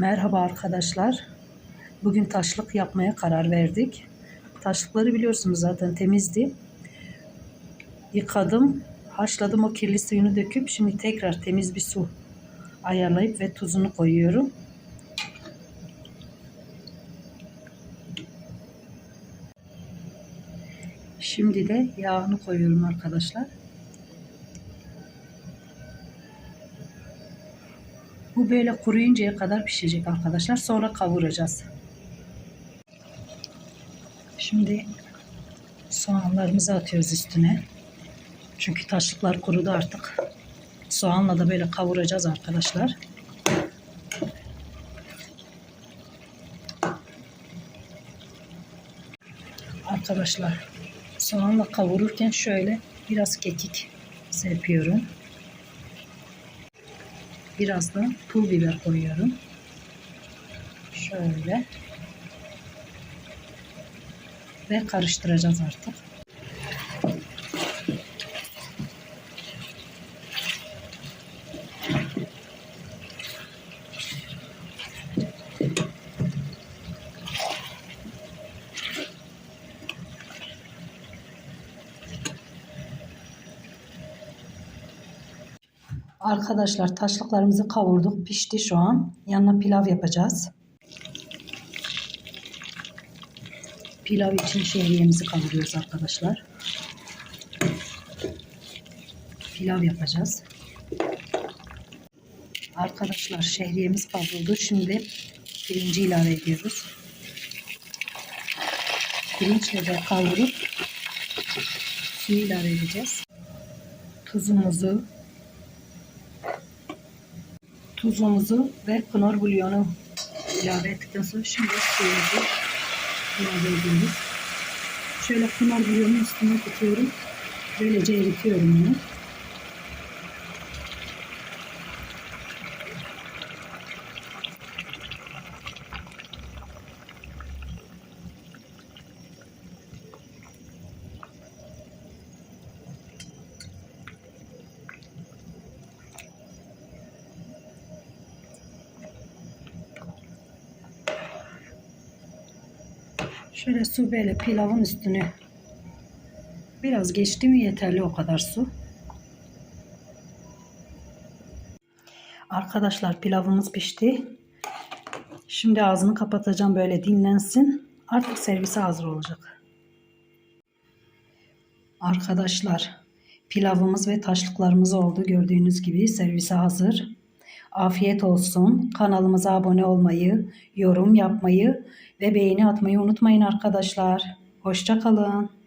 Merhaba arkadaşlar. Bugün taşlık yapmaya karar verdik. Taşlıkları biliyorsunuz zaten temizdi. Yıkadım, haşladım o kirli suyunu döküp şimdi tekrar temiz bir su ayarlayıp ve tuzunu koyuyorum. Şimdi de yağını koyuyorum arkadaşlar. Bu böyle kuruyuncaya kadar pişecek arkadaşlar. Sonra kavuracağız. Şimdi soğanlarımızı atıyoruz üstüne. Çünkü taşlıklar kurudu artık. Soğanla da böyle kavuracağız arkadaşlar. Arkadaşlar soğanla kavururken şöyle biraz kekik serpiyorum. Biraz da pul biber koyuyorum. Şöyle. Ve karıştıracağız artık. Arkadaşlar taşlıklarımızı kavurduk. Pişti şu an. Yanına pilav yapacağız. Pilav için şehriyemizi kavuruyoruz arkadaşlar. Pilav yapacağız. Arkadaşlar şehriyemiz kavruldu. Şimdi pirinci ilave ediyoruz. Pirinçle de kavurup suyu ilave edeceğiz. Tuzumuzu tuzumuzu ve pınar bulyonu ilave ettikten sonra şimdi suyumuzu ilave ediyoruz. Şöyle pınar bulyonun üstüne tutuyorum. Böylece eritiyorum bunu. Şöyle su böyle pilavın üstüne biraz geçti mi yeterli o kadar su. Arkadaşlar pilavımız pişti. Şimdi ağzını kapatacağım böyle dinlensin. Artık servise hazır olacak. Arkadaşlar pilavımız ve taşlıklarımız oldu. Gördüğünüz gibi servise hazır. Afiyet olsun. Kanalımıza abone olmayı, yorum yapmayı ve beğeni atmayı unutmayın arkadaşlar. Hoşça kalın.